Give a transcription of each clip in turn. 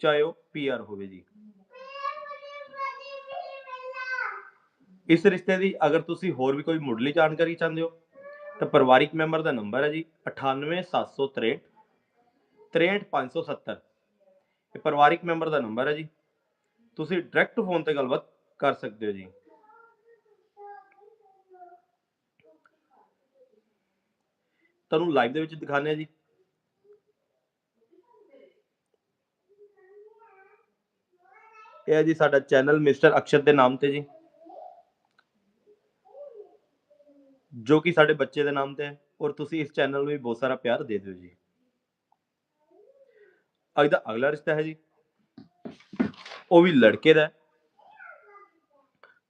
ਚਾਹੇ ਉਹ ਪੀਆਰ ਹੋਵੇ ਜੀ। ਇਸ ਰਿਸ਼ਤੇ ਦੀ ਅਗਰ ਤੁਸੀਂ ਹੋਰ ਵੀ ਕੋਈ ਮੁੱਢਲੀ ਜਾਣਕਾਰੀ ਚਾਹੁੰਦੇ ਹੋ ਤਾਂ ਪਰਿਵਾਰਿਕ ਮੈਂਬਰ ਦਾ ਨੰਬਰ ਹੈ ਜੀ 98763 63570 ਇਹ ਪਰਿਵਾਰਿਕ ਮੈਂਬਰ ਦਾ ਨੰਬਰ ਹੈ ਜੀ। ਤੁਸੀਂ ਡਾਇਰੈਕਟ ਫੋਨ ਤੇ ਗੱਲਬਾਤ ਕਰ ਸਕਦੇ ਹੋ ਜੀ। ਤੁਹਾਨੂੰ ਲਾਈਵ ਦੇ ਵਿੱਚ ਦਿਖਾਣੇ ਆ ਜੀ। ਇਹ ਹੈ ਜੀ ਸਾਡਾ ਚੈਨਲ ਮਿਸਟਰ ਅਕਸ਼ਰ ਦੇ ਨਾਮ ਤੇ ਜੀ। ਜੋ ਕਿ ਸਾਡੇ ਬੱਚੇ ਦੇ ਨਾਮ ਤੇ ਹੈ ਔਰ ਤੁਸੀਂ ਇਸ ਚੈਨਲ ਨੂੰ ਵੀ ਬਹੁਤ ਸਾਰਾ ਪਿਆਰ ਦੇ ਦਿਓ ਜੀ। ਅੱਜ ਦਾ ਅਗਲਾ ਰਿਸ਼ਤਾ ਹੈ ਜੀ। ਉਹ ਵੀ ਲੜਕੇ ਦਾ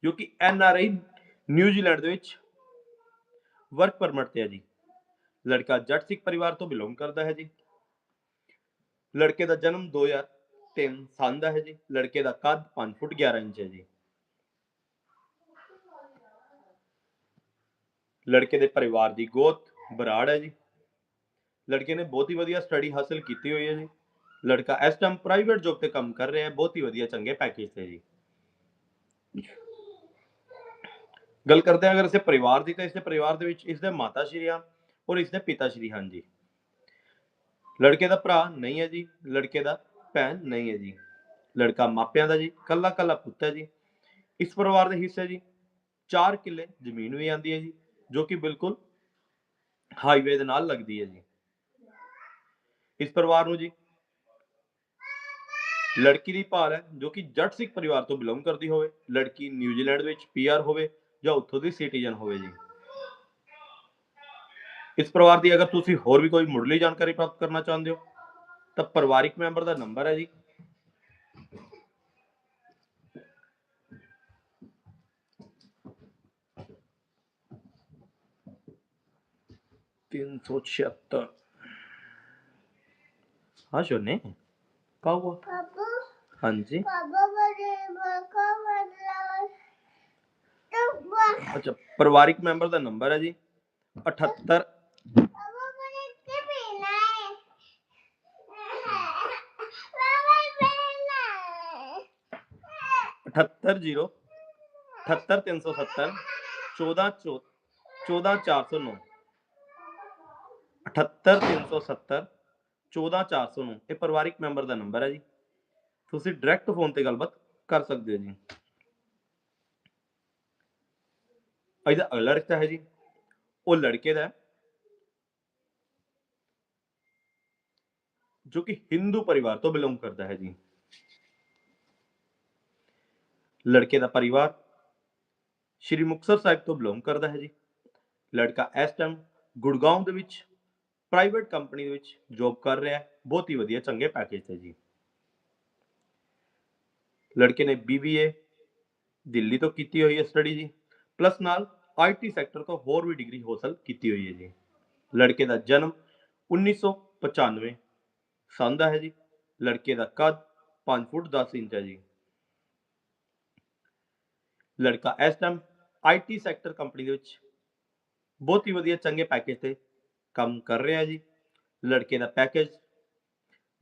ਜੋ ਕਿ ਐਨ ਆਰ ਆਈ ਨਿਊਜ਼ੀਲੈਂਡ ਦੇ ਵਿੱਚ ਵਰਕ ਪਰਮਿਟ ਤੇ ਹੈ ਜੀ। ਲੜਕਾ ਜੱਟ ਸਿੱਖ ਪਰਿਵਾਰ ਤੋਂ ਬਿਲੋਂਗ ਕਰਦਾ ਹੈ ਜੀ। ਲੜਕੇ ਦਾ ਜਨਮ 2003 ਸੰਨ ਦਾ ਹੈ ਜੀ, ਲੜਕੇ ਦਾ ਕੱਦ 5 ਫੁੱਟ 11 ਇੰਚ ਹੈ ਜੀ। ਲੜਕੇ ਦੇ ਪਰਿਵਾਰ ਦੀ ਗੋਤ ਬਰਾੜ ਹੈ ਜੀ। ਲੜਕੇ ਨੇ ਬਹੁਤ ਹੀ ਵਧੀਆ ਸਟੱਡੀ ਹਾਸਲ ਕੀਤੀ ਹੋਈ ਹੈ ਜੀ। ਲੜਕਾ ਇਸ ਟਾਈਮ ਪ੍ਰਾਈਵੇਟ ਜੌਬ ਤੇ ਕੰਮ ਕਰ ਰਿਹਾ ਹੈ, ਬਹੁਤ ਹੀ ਵਧੀਆ ਚੰਗੇ ਪੈਕੇਜ ਤੇ ਜੀ। ਗੱਲ ਕਰਦੇ ਹਾਂ ਅਗਰ ਇਸੇ ਪਰਿਵਾਰ ਦੀ, ਤਾਂ ਇਸਦੇ ਪਰਿਵਾਰ ਦੇ ਵਿੱਚ ਇਸਦੇ ਮਾਤਾ ਸ਼੍ਰੀ ਹਨ ਔਰ ਇਸਦੇ ਪਿਤਾ ਸ਼੍ਰੀ ਹਨ ਜੀ। ਲੜਕੇ ਦਾ ਭਰਾ ਨਹੀਂ ਹੈ ਜੀ, ਲੜਕੇ ਦਾ ਭੈਣ ਨਹੀਂ ਹੈ ਜੀ। ਲੜਕਾ ਮਾਪਿਆਂ ਦਾ ਜੀ, ਕੱਲਾ ਕੱਲਾ ਪੁੱਤ ਹੈ ਜੀ। ਇਸ ਪਰਿਵਾਰ ਦੇ ਹਿੱਸੇ ਜੀ 4 ਕਿੱਲੇ ਜ਼ਮੀਨ ਵੀ ਆਂਦੀ ਹੈ ਜੀ, ਜੋ ਕਿ ਬਿਲਕੁਲ ਹਾਈਵੇ ਦੇ ਨਾਲ ਲੱਗਦੀ ਹੈ ਜੀ। ਇਸ ਪਰਿਵਾਰ ਨੂੰ ਜੀ, ਲੜਕੀ ਦੀ ਭਾਲ ਹੈ, ਜੋ ਕਿ ਜੱਟ ਸਿੱਖ ਪਰਿਵਾਰ ਤੋਂ ਬਿਲੋਂਗ ਕਰਦੀ ਹੋਵੇ, ਲੜਕੀ ਨਿਊਜ਼ੀਲੈਂਡ ਵਿੱਚ ਪੀਆਰ ਹੋਵੇ ਜਾਂ ਉੱਥੋਂ ਦੀ ਸਿਟੀਜ਼ਨ ਹੋਵੇ ਜੀ। ਇਸ ਪਰਿਵਾਰ ਦੀ ਅਗਰ ਤੁਸੀਂ ਹੋਰ ਵੀ ਕੋਈ ਮੁੱਢਲੀ ਜਾਣਕਾਰੀ ਪ੍ਰਾਪਤ ਕਰਨਾ ਚਾਹੁੰਦੇ ਹੋ ਤਾਂ ਪਰਿਵਾਰਿਕ ਮੈਂਬਰ ਦਾ ਨੰਬਰ ਹੈ ਜੀ तीन सौ छिहत्तर हाँ शोने क्या हुआ पापा हाँ जी पापा मुझे मौका मतलब तो अच्छा परिवारिक मेंबर ਦਾ ਨੰਬਰ ਹੈ ਜੀ 78 780 78370 14 14409 78370 14409 ਇਹ ਪਰਿਵਾਰਿਕ ਮੈਂਬਰ ਦਾ ਨੰਬਰ ਹੈ ਜੀ। ਤੁਸੀਂ ਡਾਇਰੈਕਟ ਫੋਨ ਤੇ ਗੱਲਬਾਤ ਕਰ ਸਕਦੇ ਹੋ ਜੀ। ਇਹਦਾ ਅਗਲਾ ਰਿਸ਼ਤਾ ਹੈ ਜੀ। ਉਹ ਲੜਕੇ ਦਾ ਜੋ ਕਿ ਹਿੰਦੂ ਪਰਿਵਾਰ ਤੋਂ ਬਿਲੋਂਗ ਕਰਦਾ ਹੈ ਜੀ। ਲੜਕੇ ਦਾ ਪਰਿਵਾਰ। ਸ਼੍ਰੀ ਮੁਕਤਸਰ ਸਾਹਿਬ ਤੋਂ ਬਿਲੋਂਗ ਕਰਦਾ ਹੈ ਜੀ। ਲੜਕਾ ਇਸ ਟਾਈਮ ਗੁੜਗਾਉਂ ਦੇ ਵਿੱਚ ਪ੍ਰਾਈਵੇਟ ਕੰਪਨੀ ਦੇ ਵਿੱਚ ਜੌਬ ਕਰ ਰਿਹਾ ਹੈ। ਬਹੁਤ ਹੀ ਵਧੀਆ, ਚੰਗੇ ਪੈਕੇਜ ਤੇ ਜੀ। ਲੜਕੇ ਨੇ BBA ਦਿੱਲੀ ਤੋਂ ਕੀਤੀ ਹੋਈ ਹੈ ਸਟੱਡੀ ਜੀ। ਪਲੱਸ ਨਾਲ IT ਸੈਕਟਰ ਤੋਂ ਹੋਰ ਵੀ ਡਿਗਰੀ ਹਾਸਲ ਕੀਤੀ ਹੋਈ ਹੈ ਜੀ। ਲੜਕੇ ਦਾ ਜਨਮ 1995 ਸੰਨ ਦਾ ਹੈ ਜੀ। ਲੜਕੇ ਦਾ ਕੱਦ 5 ਫੁੱਟ 10 ਇੰਚ ਹੈ ਜੀ। ਲੜਕਾ। ਇਸ ਟਾਈਮ ਆਈਟੀ ਸੈਕਟਰ ਕੰਪਨੀ ਦੇ ਵਿੱਚ ਬਹੁਤ ਹੀ ਵਧੀਆ, ਚੰਗੇ ਪੈਕੇਜ ਤੇ ਕੰਮ ਕਰ ਰਿਹਾ ਜੀ। ਲੜਕੇ ਦਾ ਪੈਕੇਜ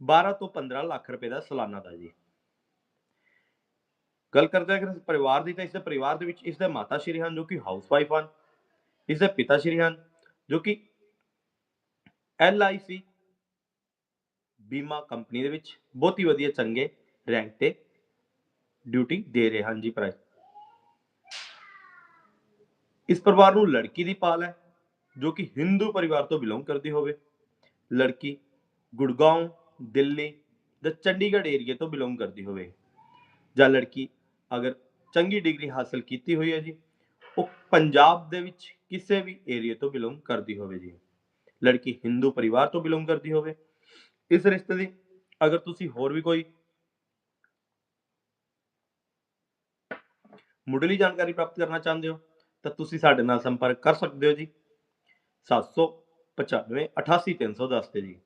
12 ਤੋਂ 15 ਲੱਖ ਰੁਪਏ ਦਾ ਸਾਲਾਨਾ ਦਾ ਜੀ। ਗੱਲ ਕਰਦੇ ਹਾਂ ਕਿ ਪਰਿਵਾਰ ਦੀ ਤਾਂ ਇਸ ਦੇ ਪਰਿਵਾਰ ਦੇ ਵਿੱਚ ਇਸ ਦੇ ਮਾਤਾ ਸ਼੍ਰੀ ਹਨ ਜੋ ਕਿ ਹਾਊਸਵਾਈਫ ਹਨ, ਇਸ ਦੇ ਪਿਤਾ ਸ਼੍ਰੀ ਹਨ ਜੋ ਕਿ LIC ਬੀਮਾ ਕੰਪਨੀ ਦੇ ਵਿੱਚ ਬਹੁਤ ਹੀ ਵਧੀਆ, ਚੰਗੇ ਰੈਂਕ ਤੇ ਡਿਊਟੀ ਦੇ ਰਹੇ ਹਨ ਜੀ। ਪ੍ਰਾਈ ਇਸ ਪਰਿਵਾਰ ਨੂੰ ਲੜਕੀ ਦੀ ਪਾਲ ਹੈ, ਜੋ ਕਿ ਹਿੰਦੂ ਪਰਿਵਾਰ ਤੋਂ ਬਿਲੋਂਗ ਕਰਦੀ ਹੋਵੇ। ਲੜਕੀ ਗੁੜਗਾਉਂ ਦਿੱਲੀ ਜਾਂ ਚੰਡੀਗੜ੍ਹ ਏਰੀਆ ਤੋਂ ਬਿਲੋਂਗ ਕਰਦੀ ਹੋਵੇ। ਜਾਂ ਲੜਕੀ ਅਗਰ ਚੰਗੀ ਡਿਗਰੀ ਹਾਸਲ ਕੀਤੀ ਹੋਈ ਹੈ ਜੀ, ਉਹ ਪੰਜਾਬ ਦੇ ਵਿੱਚ ਕਿਸੇ ਵੀ ਏਰੀਆ ਤੋਂ ਬਿਲੋਂਗ ਕਰਦੀ ਹੋਵੇ ਜੀ। ਲੜਕੀ ਹਿੰਦੂ ਪਰਿਵਾਰ ਤੋਂ ਬਿਲੋਂਗ ਕਰਦੀ ਹੋਵੇ। ਇਸ ਰਿਸ਼ਤੇ ਦੀ ਅਗਰ ਤੁਸੀਂ ਹੋਰ ਵੀ ਕੋਈ ਮੁੱਢਲੀ ਜਾਣਕਾਰੀ ਪ੍ਰਾਪਤ ਕਰਨਾ ਚਾਹੁੰਦੇ ਹੋ ਤਾਂ ਤੁਸੀਂ ਸਾਡੇ ਨਾਲ ਸੰਪਰਕ ਕਰ ਸਕਦੇ ਹੋ ਜੀ। 795 88310 ਤੇ ਜੀ।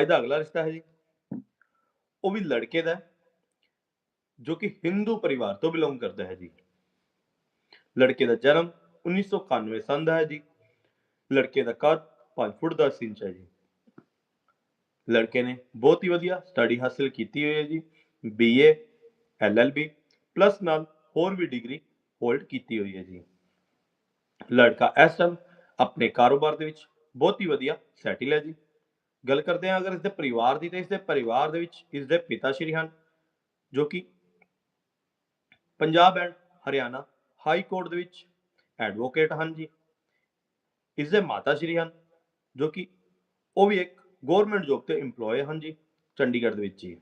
ਅੱਜ ਦਾ ਅਗਲਾ ਰਿਸ਼ਤਾ ਹੈ ਜੀ। ਉਹ ਵੀ ਲੜਕੇ ਦਾ ਜੋ ਕਿ ਹਿੰਦੂ ਪਰਿਵਾਰ ਤੋਂ ਬਿਲੋਂਗ ਕਰਦਾ ਹੈ ਜੀ। ਲੜਕੇ ਦਾ ਜਨਮ 1991 ਸੰਨ ਦਾ ਹੈ ਜੀ। ਲੜਕੇ ਦਾ ਕੱਦ 5 ਫੁੱਟ 10 ਇੰਚ ਹੈ ਜੀ। ਲੜਕੇ ਨੇ ਬਹੁਤ ਹੀ ਵਧੀਆ ਸਟੱਡੀ ਹਾਸਲ ਕੀਤੀ ਹੋਈ ਹੈ ਜੀ। ਬੀਏ ਐਲਐਲਬੀ ਪਲੱਸ ਨਾਲ ਹੋਰ ਵੀ ਡਿਗਰੀ ਹੋਲਡ ਕੀਤੀ ਹੋਈ ਹੈ ਜੀ। ਲੜਕਾ ਇਸ ਟਾਈਮ ਆਪਣੇ ਕਾਰੋਬਾਰ ਦੇ ਵਿੱਚ ਬਹੁਤ ਹੀ ਵਧੀਆ ਸੈਟਲ ਹੈ ਜੀ। ਗੱਲ ਕਰਦੇ ਹਾਂ ਅਗਰ ਇਸ ਦੇ ਪਰਿਵਾਰ ਦੀ, ਤਾਂ ਇਸ ਦੇ ਪਰਿਵਾਰ ਦੇ ਵਿੱਚ ਇਸ ਦੇ ਪਿਤਾ ਸ਼੍ਰੀ ਹਨ, ਜੋ ਕਿ Punjab and Haryana high court ਦੇ ਵਿੱਚ ਐਡਵੋਕੇਟ ਹਨ ਜੀ। ਇਸ ਦੇ ਮਾਤਾ ਸ਼੍ਰੀ ਹਨ, ਜੋ ਕਿ ਉਹ ਵੀ ਇੱਕ ਗਵਰਨਮੈਂਟ ਜੋਬ ਤੇ EMPLOYE ਹਨ ਜੀ ਚੰਡੀਗੜ੍ਹ ਦੇ ਵਿੱਚ ਜੀ।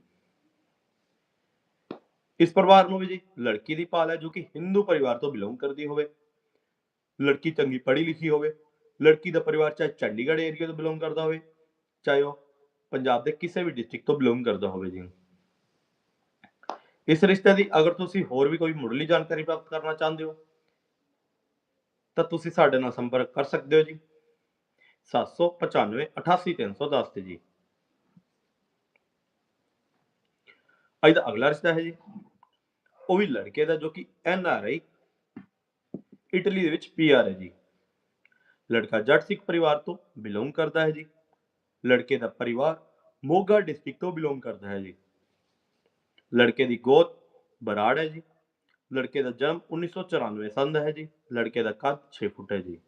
ਇਸ ਪਰਿਵਾਰ ਨੂੰ ਵੀ ਜੀ, ਲੜਕੀ ਦੀ ਪਾਲ ਹੈ ਜੋ ਕਿ ਹਿੰਦੂ ਪਰਿਵਾਰ ਤੋਂ ਬਿਲੋਂਗ ਕਰਦੀ ਹੋਵੇ। ਲੜਕੀ ਚੰਗੀ ਪੜ੍ਹੀ ਲਿਖੀ ਹੋਵੇ, ਲੜਕੀ ਦਾ ਪਰਿਵਾਰ ਚਾਹੇ ਚੰਡੀਗੜ੍ਹ ਏਰੀਆ ਤੋਂ ਬਿਲੋਂਗ ਕਰਦਾ ਹੋਵੇ, ਚਾਹੇ ਉਹ ਪੰਜਾਬ ਦੇ ਕਿਸੇ ਵੀ ਡਿਸਟ੍ਰਿਕਟ ਤੋਂ ਬਿਲੋਂਗ ਕਰਦਾ ਹੋਵੇ ਜੀ। ਇਸ ਰਿਸ਼ਤੇ ਦੀ ਅਗਰ ਤੁਸੀਂ ਹੋਰ ਵੀ ਕੋਈ ਮੁੱਢਲੀ ਜਾਣਕਾਰੀ ਪ੍ਰਾਪਤ ਕਰਨਾ ਚਾਹੁੰਦੇ ਹੋ, ਤਾਂ ਤੁਸੀਂ ਸਾਡੇ ਨਾਲ ਸੰਪਰਕ ਕਰ ਸਕਦੇ ਹੋ ਜੀ। 795 88310 ਤੇ ਜੀ। ਅੱਜ ਦਾ ਅਗਲਾ ਰਿਸ਼ਤਾ ਹੈ ਜੀ। ਉਹ ਵੀ ਲੜਕੇ ਦਾ ਜੋ ਕਿ ਐਨ ਆਰ ਆਈ ਇਟਲੀ ਦੇ ਵਿੱਚ ਪੀ ਆਰ ਹੈ ਜੀ। ਲੜਕਾ ਜੱਟ ਸਿੱਖ ਪਰਿਵਾਰ ਤੋਂ ਬਿਲੋਂਗ ਕਰਦਾ ਹੈ ਜੀ। ਲੜਕੇ ਦਾ ਪਰਿਵਾਰ ਮੋਗਾ ਡਿਸਟ੍ਰਿਕਟ ਤੋਂ ਬਿਲੋਂਗ ਕਰਦਾ ਹੈ ਜੀ। ਲੜਕੇ ਦੀ ਗੋਤ ਬਰਾੜ ਹੈ ਜੀ। ਲੜਕੇ ਦਾ ਜਨਮ 1994 ਸਾਲ ਦਾ ਹੈ ਜੀ। ਲੜਕੇ ਦਾ ਕੱਦ 6 ਫੁੱਟ ਹੈ ਜੀ।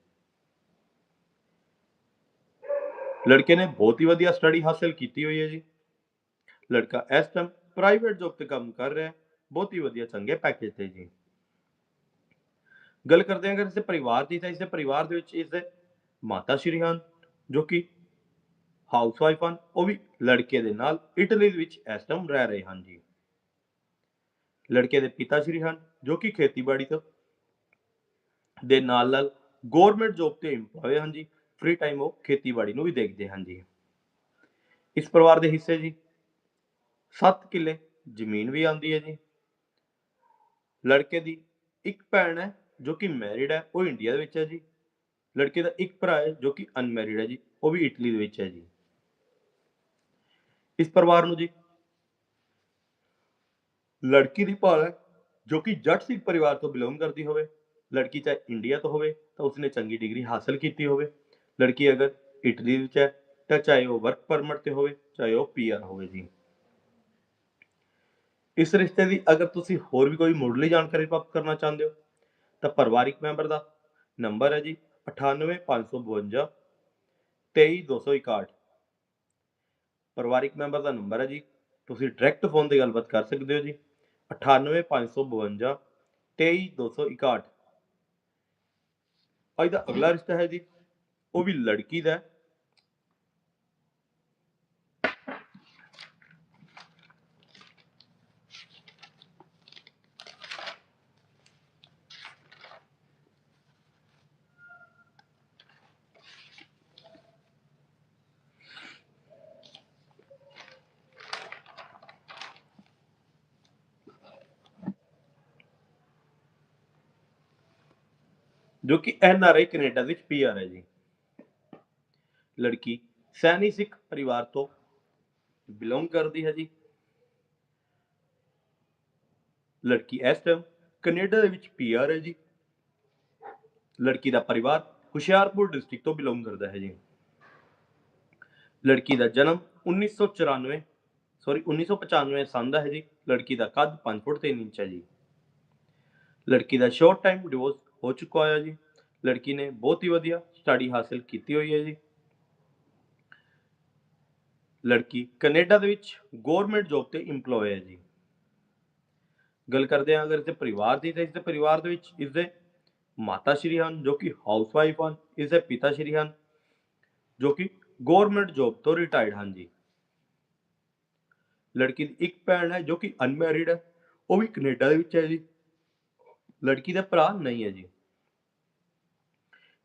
ਲੜਕੇ ਨੇ ਬਹੁਤ ਹੀ ਵਧੀਆ ਸਟੱਡੀ ਹਾਸਲ ਕੀਤੀ ਹੋਈ ਹੈ ਜੀ। ਲੜਕਾ ਇਸ ਟਾਈਮ ਪ੍ਰਾਈਵੇਟ ਜੋਬ ਤੇ ਕੰਮ ਕਰ ਰਿਹਾ ਬਹੁਤ ਹੀ ਵਧੀਆ, ਚੰਗੇ ਪੈਕੇਜ ਤੇ ਜੀ। ਗੱਲ ਕਰਦੇ ਹਾਂ, ਅਗਰ ਇਸਦੇ ਪਰਿਵਾਰ ਦੀ, ਤਾਂ ਇਸਦੇ ਪਰਿਵਾਰ ਦੇ ਵਿੱਚ ਇਸਦੇ ਮਾਤਾ ਸ਼੍ਰੀ ਹਨ, ਜੋ ਕਿ ਹਾਊਸਵਾਈਫ ਹਨ, ਉਹ ਵੀ ਲੜਕੇ ਦੇ ਨਾਲ ਇਟਲੀ ਦੇ ਵਿੱਚ ਇਸ ਟਾਈਮ ਰਹਿ ਰਹੇ ਹਨ ਜੀ। ਲੜਕੇ ਦੇ ਪਿਤਾ ਸ਼੍ਰੀ ਹਨ, ਜੋ ਕਿ ਖੇਤੀਬਾੜੀ ਤੋਂ ਦੇ ਨਾਲ ਨਾਲ ਗਵਰਨਮੈਂਟ ਜੋਬ ਤੇ EMPLOYE ਹਨ ਜੀ। ਫ੍ਰੀ ਟਾਈਮ ਉਹ ਖੇਤੀਬਾੜੀ ਨੂੰ ਵੀ ਦੇਖਦੇ ਹਨ ਜੀ। ਇਸ ਪਰਿਵਾਰ ਦੇ ਹਿੱਸੇ ਜੀ 7 ਕਿੱਲੇ ਜ਼ਮੀਨ ਵੀ ਆਉਂਦੀ ਹੈ ਜੀ। ਲੜਕੇ ਦੀ ਇੱਕ ਭੈਣ ਹੈ ਜੋ ਕਿ ਮੈਰਿਡ ਹੈ, ਉਹ ਇੰਡੀਆ ਦੇ ਵਿੱਚ ਹੈ ਜੀ। ਲੜਕੇ ਦਾ ਇੱਕ ਭਰਾ ਹੈ ਜੋ ਕਿ ਅਨਮੈਰਿਡ ਹੈ ਜੀ, ਉਹ ਵੀ ਇਟਲੀ ਦੇ ਵਿੱਚ ਹੈ ਜੀ। ਇਸ ਪਰਿਵਾਰ ਨੂੰ ਜੀ ਲੜਕੀ ਦੀ ਭਾਲ ਹੈ ਜੋ ਕਿ ਜੱਟ ਸਿੱਖ ਪਰਿਵਾਰ ਤੋਂ ਬਿਲੋਂਗ ਕਰਦੀ ਹੋਵੇ। ਲੜਕੀ ਚਾਹੇ ਇੰਡੀਆ ਤੋਂ ਹੋਵੇ ਤਾਂ ਉਸਨੇ ਚੰਗੀ ਡਿਗਰੀ ਹਾਸਲ ਕੀਤੀ ਹੋਵੇ। ਲੜਕੀ ਅਗਰ ਇਟਲੀ ਵਿੱਚ ਹੈ ਤਾਂ ਚਾਹੇ ਉਹ ਵਰਕ ਪਰਮਿਟ ਤੇ ਹੋਵੇ, ਚਾਹੇ ਉਹ ਪੀਆਰ ਹੋਵੇ ਜੀ। ਇਸ ਰਿਸ਼ਤੇ ਦੀ ਅਗਰ ਤੁਸੀਂ ਹੋਰ ਵੀ ਕੋਈ ਮੁੱਢਲੀ ਜਾਣਕਾਰੀ ਪ੍ਰਾਪਤ ਕਰਨਾ ਚਾਹੁੰਦੇ ਹੋ, ਤਾਂ ਪਰਿਵਾਰਿਕ ਮੈਂਬਰ ਦਾ ਨੰਬਰ ਹੈ ਜੀ 98552 23261 ਪਰਿਵਾਰਿਕ ਮੈਂਬਰ ਦਾ ਨੰਬਰ ਹੈ ਜੀ, ਤੁਸੀਂ ਡਾਇਰੈਕਟ ਫੋਨ ਤੇ ਗੱਲਬਾਤ ਕਰ ਸਕਦੇ ਹੋ ਜੀ 98552 23261 ਅੱਜ ਦਾ ਅਗਲਾ ਰਿਸ਼ਤਾ ਹੈ ਜੀ, ਉਹ ਵੀ ਲੜਕੀ ਦਾ ਜੋ ਕਿ ਐਨ ਆਰ ਆਈ ਕੈਨੇਡਾ ਵਿੱਚ ਪੀ ਆਰ ਹੈ ਜੀ। ਲੜਕੀ ਸੈਨੀ ਸਿੱਖ ਪਰਿਵਾਰ ਤੋਂ ਬਿਲੋਂਗ ਕਰਦੀ ਹੈ ਜੀ। ਲੜਕੀ ਇਸ ਟਾਈਮ ਕੈਨੇਡਾ ਦੇ ਵਿੱਚ ਪੀ ਆਰ ਹੈ ਜੀ। ਲੜਕੀ ਦਾ ਪਰਿਵਾਰ ਹੁਸ਼ਿਆਰਪੁਰ ਡਿਸਟ੍ਰਿਕਟ ਤੋਂ ਬਿਲੋਂਗ ਕਰਦਾ ਹੈ ਜੀ। ਲੜਕੀ ਦਾ ਜਨਮ 1994 ਸੌਰੀ 1995 ਸੰਨ ਦਾ ਹੈ ਜੀ। ਲੜਕੀ ਦਾ ਕੱਦ 5 ਫੁੱਟ 3 ਇੰਚ ਹੈ ਜੀ। ਲੜਕੀ ਦਾ ਸ਼ਾਰਟ ਟਾਈਮ ਡਿਵੋਰਸ ਹੋ ਚੁੱਕਾ ਹੋਇਆ ਜੀ। ਲੜਕੀ ਨੇ ਬਹੁਤ ਹੀ ਵਧੀਆ ਸਟੱਡੀ ਹਾਸਲ ਕੀਤੀ ਹੋਈ ਹੈ ਜੀ। ਲੜਕੀ ਕੈਨੇਡਾ ਦੇ ਵਿੱਚ ਗਵਰਨਮੈਂਟ ਜੌਬ ਤੇ EMPLOYE ਹੈ ਜੀ। ਗੱਲ ਕਰਦੇ ਹਾਂ ਅਗਰ ਇਸਦੇ ਪਰਿਵਾਰ ਦੀ, ਤਾਂ ਇਸਦੇ ਪਰਿਵਾਰ ਦੇ ਵਿੱਚ ਇਸਦੇ ਮਾਤਾ ਸ਼੍ਰੀ ਹਨ, ਜੋ ਕਿ ਹਾਊਸਵਾਈਫ ਹਨ, ਇਸਦੇ ਪਿਤਾ ਸ਼੍ਰੀ ਹਨ, ਜੋ ਕਿ ਗਵਰਨਮੈਂਟ ਜੌਬ ਤੋਂ ਰਿਟਾਇਰਡ ਹਨ ਜੀ। ਲੜਕੀ ਦੀ ਇੱਕ ਭੈਣ ਹੈ, ਜੋ ਕਿ ਅਨਮੈਰਿਡ ਹੈ, ਉਹ ਵੀ ਕੈਨੇਡਾ ਦੇ ਵਿੱਚ ਹੈ ਜੀ। ਲੜਕੀ ਦਾ ਭਰਾ ਨਹੀਂ ਹੈ ਜੀ।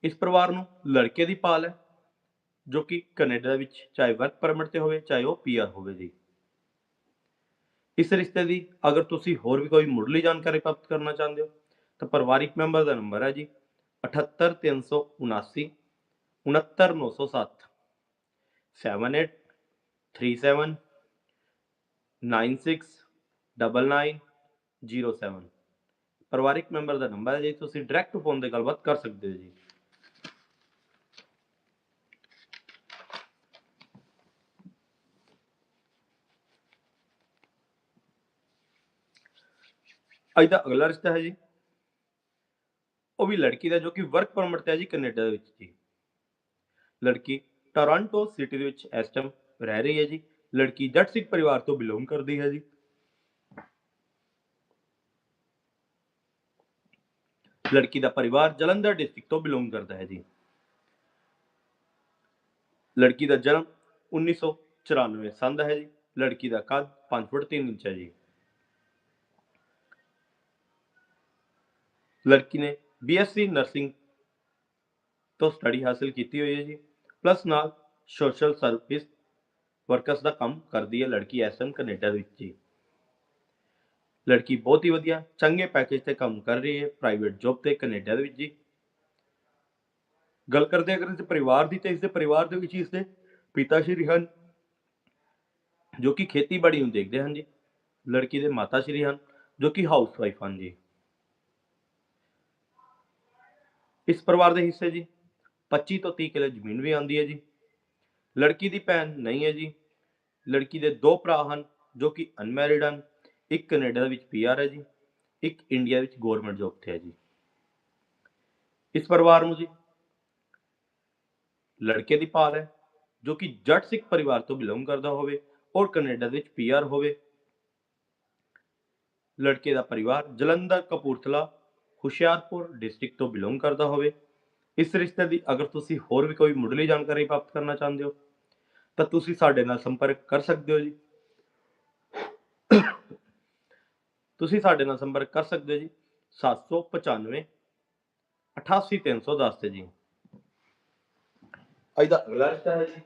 ਇਸ ਪਰਿਵਾਰ ਨੂੰ ਲੜਕੇ ਦੀ ਪਾਲ ਹੈ ਜੋ ਕਿ ਕੈਨੇਡਾ ਵਿੱਚ ਚਾਹੇ ਵਰਕ ਪਰਮਿਟ ਤੇ ਹੋਵੇ ਚਾਹੇ ਉਹ ਪੀਆਰ ਹੋਵੇ ਜੀ ਇਸ ਰਿਸ਼ਤੇ ਦੀ ਅਗਰ ਤੁਸੀਂ ਹੋਰ ਵੀ ਕੋਈ ਮੁੱਢਲੀ ਜਾਣਕਾਰੀ ਪ੍ਰਾਪਤ ਕਰਨਾ ਚਾਹੁੰਦੇ ਹੋ ਤਾਂ ਪਰਿਵਾਰਿਕ ਮੈਂਬਰ ਦਾ ਨੰਬਰ ਹੈ ਜੀ 78379 69907 7837 969907 ਪਰਿਵਾਰਿਕ ਮੈਂਬਰ ਦਾ ਨੰਬਰ ਹੈ ਜੀ ਤੁਸੀਂ ਡਾਇਰੈਕਟ ਫੋਨ ਤੇ ਗੱਲਬਾਤ ਕਰ ਸਕਦੇ ਹੋ ਜੀ ਅੱਜ ਦਾ ਅਗਲਾ ਰਿਸ਼ਤਾ ਹੈ ਜੀ। ਉਹ ਵੀ ਲੜਕੀ ਦਾ ਜੋ ਕਿ ਵਰਕ ਪਰਮਿਟ ਤੇ ਹੈ ਜੀ ਕੈਨੇਡਾ ਦੇ ਵਿੱਚ ਜੀ। ਲੜਕੀ ਟੋਰਾਂਟੋ ਸਿਟੀ ਦੇ ਵਿੱਚ ਇਸ ਟਾਈਮ ਰਹਿ ਰਹੀ ਹੈ ਜੀ। ਲੜਕੀ ਜੱਟ ਸਿੱਖ ਪਰਿਵਾਰ ਤੋਂ ਬਿਲੋਂਗ ਕਰਦੀ ਹੈ ਜੀ। ਲੜਕੀ ਦਾ ਪਰਿਵਾਰ ਜਲੰਧਰ ਡਿਸਟ੍ਰਿਕਟ ਤੋਂ ਬਿਲੋਂਗ ਕਰਦਾ ਹੈ ਜੀ। ਲੜਕੀ ਦਾ ਜਨਮ 1994 ਸੰਨ ਦਾ ਹੈ ਜੀ। ਲੜਕੀ ਦਾ ਕੱਦ 5 ਫੁੱਟ 3 ਇੰਚ ਹੈ ਜੀ। ਲੜਕੀ ਨੇ ਬੀਐਸਸੀ ਨਰਸਿੰਗ ਤੋਂ ਸਟੱਡੀ ਹਾਸਲ ਕੀਤੀ ਹੋਈ ਹੈ ਜੀ। ਪਲੱਸ ਨਾਲ ਸੋਸ਼ਲ ਸਰਵਿਸ ਵਰਕਰਸ ਦਾ ਕੰਮ ਕਰਦੀ ਹੈ ਲੜਕੀ ਐਸਐਮ ਕੈਨੇਡਾ ਦੇ ਵਿੱਚ ਜੀ। ਲੜਕੀ ਬਹੁਤ ਹੀ ਵਧੀਆ, ਚੰਗੇ ਪੈਕੇਜ ਤੇ ਕੰਮ ਕਰ ਰਹੀ ਹੈ ਪ੍ਰਾਈਵੇਟ ਜੌਬ ਤੇ ਕੈਨੇਡਾ ਦੇ ਵਿੱਚ ਜੀ। ਗੱਲ ਕਰਦੇ ਅਗਰ ਇਸ ਪਰਿਵਾਰ ਦੀ, ਤੇ ਇਸ ਦੇ ਪਰਿਵਾਰ ਦੇ ਵਿੱਚ ਇਸ ਦੇ ਪਿਤਾ ਸ਼੍ਰੀ ਹਨ, ਜੋ ਕਿ ਖੇਤੀਬਾੜੀ ਨੂੰ ਦੇਖਦੇ ਹਨ ਜੀ। ਲੜਕੀ ਦੇ ਮਾਤਾ ਸ਼੍ਰੀ ਹਨ, ਜੋ ਕਿ ਹਾਊਸ ਵਾਈਫ ਹਨ ਜੀ। ਇਸ ਪਰਿਵਾਰ ਦੇ ਹਿੱਸੇ ਜੀ। 25 ਤੋਂ 30 ਕਿੱਲੇ ਜ਼ਮੀਨ ਵੀ ਆਉਂਦੀ ਹੈ ਜੀ। ਲੜਕੀ ਦੀ ਭੈਣ ਨਹੀਂ ਹੈ ਜੀ। ਲੜਕੀ ਦੇ ਦੋ ਭਰਾ ਹਨ, ਜੋ ਕਿ ਅਨਮੈਰਿਡ ਹਨ। ਇੱਕ ਕੈਨੇਡਾ ਦੇ ਵਿੱਚ ਪੀਆਰ ਹੈ ਜੀ। ਇੱਕ ਇੰਡੀਆ ਵਿੱਚ ਗਵਰਨਮੈਂਟ ਜੌਬ ਤੇ ਹੈ ਜੀ। ਇਸ ਪਰਿਵਾਰ ਨੂੰ ਜੀ ਲੜਕੇ ਦੀ ਭਾਲ ਹੈ, ਜੋ ਕਿ ਜੱਟ ਸਿੱਖ ਪਰਿਵਾਰ ਤੋਂ ਬਿਲੋਂਗ ਕਰਦਾ ਹੋਵੇ ਔਰ ਕੈਨੇਡਾ ਦੇ ਵਿੱਚ ਪੀਆਰ ਹੋਵੇ। ਲੜਕੇ ਦਾ ਪਰਿਵਾਰ ਜਲੰਧਰ ਕਪੂਰਥਲਾ ਹੁਸ਼ਿਆਰਪੁਰ ਡਿਸਟ੍ਰਿਕਟ ਤੋਂ ਬਿਲੋਂਗ ਕਰਦਾ ਹੋਵੇ। ਇਸ ਰਿਸ਼ਤੇ ਦੀ ਅਗਰ ਤੁਸੀਂ ਹੋਰ ਵੀ ਕੋਈ ਮੁੱਢਲੀ ਜਾਣਕਾਰੀ ਪ੍ਰਾਪਤ ਕਰਨਾ ਚਾਹੁੰਦੇ ਹੋ, ਤਾਂ ਤੁਸੀਂ ਸਾਡੇ ਨਾਲ ਸੰਪਰਕ ਕਰ ਸਕਦੇ ਹੋ ਜੀ। ਤੁਸੀਂ ਸਾਡੇ ਨਾਲ ਸੰਪਰਕ ਕਰ ਸਕਦੇ ਹੋ ਜੀ। 795 88310 ਤੇ ਜੀ। ਅੱਜ ਦਾ ਅਗਲਾ ਰਿਸ਼ਤਾ ਹੈ ਜੀ।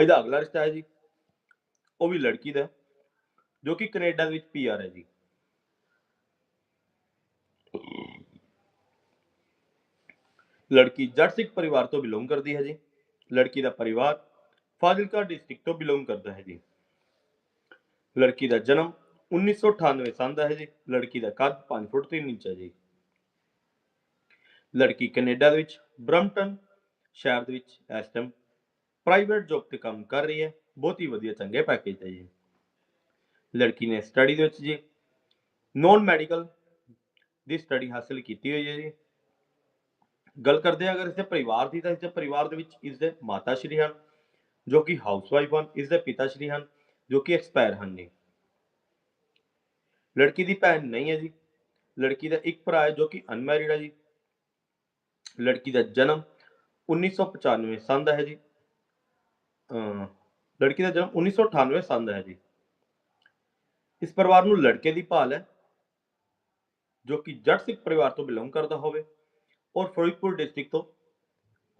ਇਹਦਾ ਅਗਲਾ ਰਿਸ਼ਤਾ ਹੈ ਜੀ। ਉਹ ਵੀ ਲੜਕੀ ਦਾ ਜੋ ਕਿ ਕੈਨੇਡਾ ਦੇ ਵਿੱਚ ਪੀਆਰ ਹੈ ਜੀ। ਲੜਕੀ ਜੱਟ ਸਿੱਖ ਪਰਿਵਾਰ ਤੋਂ ਬਿਲੋਂਗ ਕਰਦੀ ਹੈ ਜੀ। ਲੜਕੀ ਦਾ ਪਰਿਵਾਰ ਫਾਜ਼ਿਲਕਾ ਡਿਸਟ੍ਰਿਕਟ ਤੋਂ ਬਿਲੋਂਗ ਕਰਦਾ ਹੈ ਜੀ। ਲੜਕੀ ਦਾ ਜਨਮ 1998 ਸਾਲ ਦਾ ਹੈ ਜੀ। ਲੜਕੀ ਦਾ ਕੱਦ 5 ਫੁੱਟ 3 ਇੰਚ ਹੈ ਜੀ। ਲੜਕੀ ਕੈਨੇਡਾ ਦੇ ਵਿੱਚ ਬ੍ਰਮਟਨ ਸ਼ਹਿਰ ਦੇ ਵਿੱਚ ਇਸ ਟਾਈਮ ਪ੍ਰਾਈਵੇਟ ਜੌਬ ਤੇ ਕੰਮ ਕਰ ਰਹੀ ਹੈ। ਬਹੁਤ ਹੀ ਵਧੀਆ, ਚੰਗੇ ਪੈਕੇਜ ਤੇ ਜੀ। ਲੜਕੀ ਨੇ ਸਟੱਡੀ ਦੇ ਵਿੱਚ ਜੀ ਨੋਨ ਮੈਡੀਕਲ ਦੀ ਸਟੱਡੀ ਹਾਸਲ ਕੀਤੀ ਹੋਈ ਹੈ ਜੀ। ਗੱਲ ਕਰਦੇ ਹਾਂ, ਅਗਰ ਇਸ ਦੇ ਪਰਿਵਾਰ ਦੀ ਤਾਂ ਇਸ ਦੇ ਪਰਿਵਾਰ ਦੇ ਵਿੱਚ ਇਸ ਦੇ ਮਾਤਾ ਸ਼੍ਰੀ ਹਨ, ਜੋ ਕਿ ਹਾਊਸਵਾਈਫ ਹਨ ਇਸ ਦੇ ਪਿਤਾ ਸ਼੍ਰੀ ਹਨ, ਜੋ ਕਿ ਐਕਸਪਾਇਰ ਹਨ ਜੀ। ਲੜਕੀ ਦੀ ਭੈਣ ਨਹੀਂ ਹੈ ਜੀ। ਲੜਕੀ ਦਾ ਇੱਕ ਭਰਾ ਹੈ ਜੋ ਕਿ ਅਨਮੈਰਿਡ ਹੈ ਜੀ। ਲੜਕੀ ਦਾ ਜਨਮ 1995 ਸੰਨ ਦਾ ਹੈ ਜੀ। ਲੜਕੀ ਦਾ ਜਨਮ 1998 ਸਾਲ ਦਾ ਹੈ ਜੀ। ਇਸ ਪਰਿਵਾਰ ਨੂੰ ਲੜਕੇ ਦੀ ਭਾਲ ਹੈ, ਜੋ ਕਿ ਜੱਟ ਸਿੱਖ ਪਰਿਵਾਰ ਤੋਂ ਬਿਲੋਂਗ ਕਰਦਾ ਹੋਵੇ ਔਰ ਫਿਰੋਜ਼ਪੁਰ ਡਿਸਟ੍ਰਿਕਟ ਤੋਂ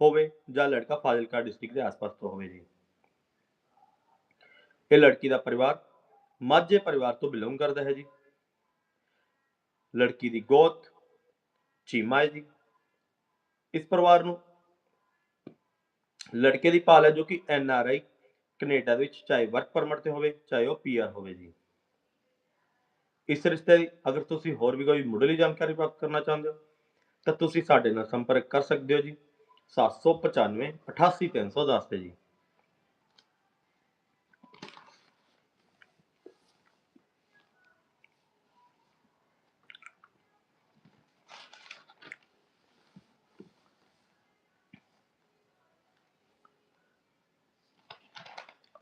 ਹੋਵੇ ਜਾਂ ਲੜਕਾ ਫਾਜ਼ਿਲਕਾ ਡਿਸਟ੍ਰਿਕਟ ਦੇ ਆਸ-ਪਾਸ ਤੋਂ ਹੋਵੇ ਜੀ। ਇਹ ਲੜਕੀ ਦਾ ਪਰਿਵਾਰ ਮਾਝੇ ਪਰਿਵਾਰ ਤੋਂ ਬਿਲੋਂਗ ਕਰਦਾ ਹੈ ਜੀ। ਲੜਕੀ ਦੀ ਗੋਤ ਚੀਮਾ ਹੈ ਜੀ। ਇਸ ਪਰਿਵਾਰ ਨੂੰ ਲੜਕੇ ਦੀ ਭਾਲ ਹੈ ਜੋ ਕਿ ਐਨ ਆਰ ਆਈ ਕੈਨੇਡਾ ਦੇ ਵਿੱਚ, ਚਾਹੇ ਵਰਕ ਪਰਮਿਟ ਤੇ ਹੋਵੇ, ਚਾਹੇ ਉਹ ਪੀਆਰ ਹੋਵੇ ਜੀ। ਇਸ ਰਿਸ਼ਤੇ ਦੀ ਅਗਰ ਤੁਸੀਂ ਹੋਰ ਵੀ ਕੋਈ ਮੁੱਢਲੀ ਜਾਣਕਾਰੀ ਪ੍ਰਾਪਤ ਕਰਨਾ ਚਾਹੁੰਦੇ ਹੋ, ਤਾਂ ਤੁਸੀਂ ਸਾਡੇ ਨਾਲ ਸੰਪਰਕ ਕਰ ਸਕਦੇ ਹੋ ਜੀ। 795 88310 ਤੇ ਜੀ।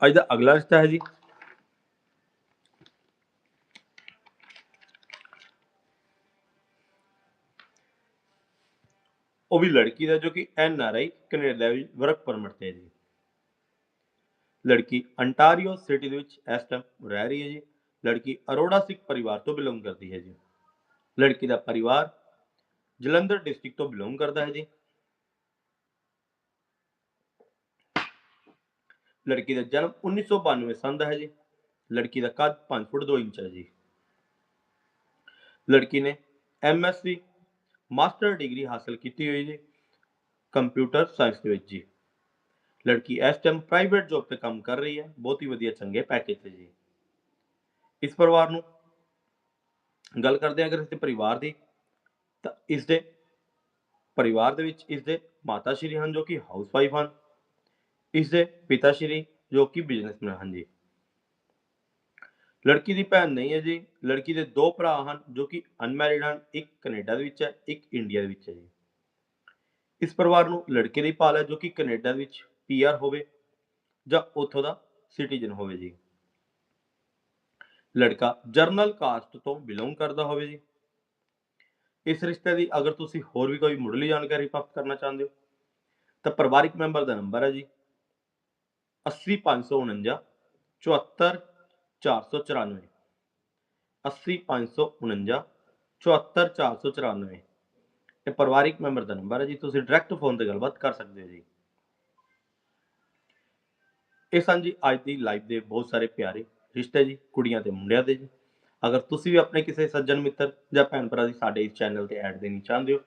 ਅੱਜ ਦਾ ਅਗਲਾ ਰਿਸ਼ਤਾ ਹੈ ਜੀ। ਉਹ ਵੀ ਲੜਕੀ ਦਾ ਜੋ ਕਿ ਐਨ ਆਰ ਆਈ ਕੈਨੇਡਾ ਵਿੱਚ ਵਰਕ ਪਰਮਿਟ ਤੇ ਹੈ ਜੀ। ਲੜਕੀ ਅੰਟਾਰੀਓ ਸਿਟੀ ਦੇ ਵਿੱਚ ਇਸ ਟਾਈਮ ਰਹਿ ਰਹੀ ਹੈ ਜੀ। ਲੜਕੀ ਅਰੋੜਾ ਸਿੱਖ ਪਰਿਵਾਰ ਤੋਂ ਬਿਲੋਂਗ ਕਰਦੀ ਹੈ ਜੀ। ਲੜਕੀ ਦਾ ਪਰਿਵਾਰ ਜਲੰਧਰ ਡਿਸਟ੍ਰਿਕਟ ਤੋਂ ਬਿਲੋਂਗ ਕਰਦਾ ਹੈ ਜੀ। ਲੜਕੀ ਦਾ ਜਨਮ 1992 ਸੰਨ ਦਾ ਹੈ ਜੀ। ਲੜਕੀ ਦਾ ਕੱਦ 5 ਫੁੱਟ 2 ਇੰਚ ਹੈ ਜੀ। ਲੜਕੀ ਨੇ ਐਮਐਸਸੀ ਮਾਸਟਰ ਡਿਗਰੀ ਹਾਸਲ ਕੀਤੀ ਹੋਈ ਜੀ, ਕੰਪਿਊਟਰ ਸਾਇੰਸ ਦੇ ਵਿੱਚ ਜੀ। ਲੜਕੀ ਇਸ ਟਾਈਮ ਪ੍ਰਾਈਵੇਟ ਜੌਬ ਤੇ ਕੰਮ ਕਰ ਰਹੀ ਹੈ, ਬਹੁਤ ਹੀ ਵਧੀਆ ਚੰਗੇ ਪੈਕੇਜ ਤੇ ਜੀ। ਇਸ ਪਰਿਵਾਰ ਨੂੰ ਗੱਲ ਕਰਦੇ ਹਾਂ, ਅਗਰ ਇਸ ਦੇ ਪਰਿਵਾਰ ਦੀ, ਤਾਂ ਇਸ ਦੇ ਪਰਿਵਾਰ ਦੇ ਵਿੱਚ ਇਸ ਦੇ ਮਾਤਾ ਸ਼੍ਰੀ ਹਨ ਜੋ ਕਿ ਹਾਊਸ ਵਾਈਫ ਹਨ। ਇਸ ਦੇ ਪਿਤਾ ਸ਼੍ਰੀ ਜੋ ਕਿ ਬਿਜ਼ਨਸਮੈਨ ਹਨ ਜੀ। ਲੜਕੀ ਦੀ ਭੈਣ ਨਹੀਂ ਹੈ ਜੀ, ਲੜਕੀ ਦੇ ਦੋ ਭਰਾ ਹਨ ਜੋ ਕਿ ਅਨਮੈਰਿਡ ਹਨ, ਇੱਕ ਕੈਨੇਡਾ ਦੇ ਵਿੱਚ ਹੈ, ਇੱਕ ਇੰਡੀਆ ਦੇ ਵਿੱਚ ਹੈ ਜੀ। ਇਸ ਪਰਿਵਾਰ ਨੂੰ ਲੜਕੇ ਦੀ ਭਾਲ ਹੈ ਜੋ ਕਿ ਕੈਨੇਡਾ ਦੇ ਵਿੱਚ ਪੀਆਰ ਹੋਵੇ ਜਾਂ ਉੱਥੋਂ ਦਾ ਸਿਟੀਜ਼ਨ ਹੋਵੇ ਜੀ। ਲੜਕਾ ਜਰਨਲ ਕਾਸਟ ਤੋਂ ਬਿਲੋਂਗ ਕਰਦਾ ਹੋਵੇ ਜੀ। ਇਸ ਰਿਸ਼ਤੇ ਦੀ ਅਗਰ ਤੁਸੀਂ ਹੋਰ ਵੀ ਕੋਈ ਮੁੱਢਲੀ ਜਾਣਕਾਰੀ ਪ੍ਰਾਪਤ ਕਰਨਾ ਚਾਹੁੰਦੇ ਹੋ, ਤਾਂ ਪਰਿਵਾਰਿਕ ਮੈਂਬਰ ਦਾ ਨੰਬਰ ਹੈ ਜੀ। 80549 74 494 80549 74 494 ਇਹ ਪਰਿਵਾਰਿਕ ਮੈਂਬਰ ਦਾ ਨੰਬਰ ਹੈ ਜੀ, ਤੁਸੀਂ ਡਾਇਰੈਕਟ ਫੋਨ ਤੇ ਗੱਲਬਾਤ ਕਰ ਸਕਦੇ ਹੋ ਜੀ। ਇਹ ਸਨ ਜੀ ਅੱਜ ਦੀ ਲਾਈਵ ਦੇ ਬਹੁਤ ਸਾਰੇ ਪਿਆਰੇ ਰਿਸ਼ਤੇ ਜੀ, ਕੁੜੀਆਂ ਤੇ ਮੁੰਡਿਆਂ ਦੇ ਜੀ। ਅਗਰ ਤੁਸੀਂ ਵੀ ਆਪਣੇ ਕਿਸੇ ਸੱਜਣ ਮਿੱਤਰ ਜਾਂ ਭੈਣ ਭਰਾ ਦੀ ਸਾਡੇ ਇਸ ਚੈਨਲ ਤੇ ਐਡ ਦੇਣੀ ਚਾਹੁੰਦੇ ਹੋ,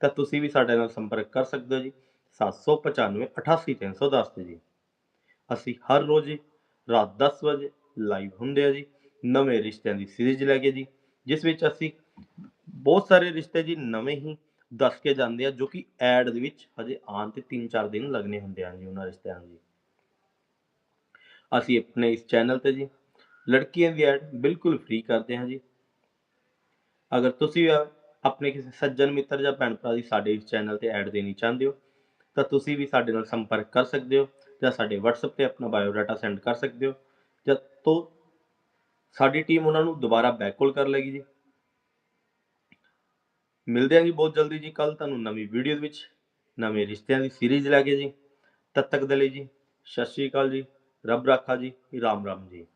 ਤਾਂ ਤੁਸੀਂ ਵੀ ਸਾਡੇ ਨਾਲ ਸੰਪਰਕ ਕਰ ਸਕਦੇ ਹੋ ਜੀ 795 88310 ਤੇ ਜੀ। ਅਸੀਂ ਹਰ ਰੋਜ਼ ਰਾਤ 10 ਵਜੇ ਲਾਈਵ ਹੁੰਦੇ ਆ ਜੀ, ਨਵੇਂ ਰਿਸ਼ਤਿਆਂ ਦੀ ਸੀਰੀਜ਼ ਲੈ ਕੇ ਜੀ, ਜਿਸ ਵਿੱਚ ਅਸੀਂ ਬਹੁਤ ਸਾਰੇ ਰਿਸ਼ਤੇ ਜੀ ਨਵੇਂ ਹੀ ਦੱਸ ਕੇ ਜਾਂਦੇ ਆ, ਜੋ ਕਿ ਐਡ ਦੇ ਵਿੱਚ ਹਜੇ ਆਉਣ ਤੇ 3-4 ਦਿਨ ਲੱਗਣੇ ਹੁੰਦੇ ਆ ਜੀ ਉਹਨਾਂ ਰਿਸ਼ਤਿਆਂ ਦੀ ਅਸੀਂ ਆਪਣੇ ਇਸ ਚੈਨਲ ਤੇ ਜੀ ਲੜਕੀਆਂ ਦੀ ਐਡ ਬਿਲਕੁਲ ਫ੍ਰੀ ਕਰਦੇ ਹਾਂ ਜੀ। ਅਗਰ ਤੁਸੀਂ ਆਪਣੇ ਕਿਸੇ ਸੱਜਣ ਮਿੱਤਰ ਜਾਂ ਭੈਣ ਭਰਾ ਦੀ ਸਾਡੇ ਇਸ ਚੈਨਲ ਤੇ ਐਡ ਦੇਣੀ ਚਾਹੁੰਦੇ ਹੋ, ਤਾਂ ਤੁਸੀਂ ਵੀ ਸਾਡੇ ਨਾਲ ਸੰਪਰਕ ਕਰ ਸਕਦੇ ਹੋ। ਜਾਂ ਸਾਡੇ WhatsApp ਤੇ ਆਪਣਾ ਬਾਇਓਡਾਟਾ ਸੈਂਡ ਕਰ ਸਕਦੇ ਹੋ। ਜਾਂ ਤੋਂ ਸਾਡੀ ਟੀਮ ਉਹਨਾਂ ਨੂੰ ਦੁਬਾਰਾ ਬੈਕ ਕਾਲ ਕਰ ਲੇਗੀ ਜੀ। ਮਿਲਦੇ ਹਾਂ ਜੀ ਬਹੁਤ ਜਲਦੀ ਜੀ ਕੱਲ ਤੁਹਾਨੂੰ ਨਵੀਂ ਵੀਡੀਓ ਦੇ ਵਿੱਚ, ਨਵੇਂ ਰਿਸ਼ਤਿਆਂ ਦੀ ਸੀਰੀਜ਼ ਲੈ ਕੇ ਜੀ। ਤਦ ਤੱਕ ਦੇ ਲਈ ਜੀ, ਸਤਿ ਸ਼੍ਰੀ ਅਕਾਲ ਜੀ, ਰੱਬ ਰਾਖਾ ਜੀ, ਰਾਮ ਰਾਮ ਜੀ।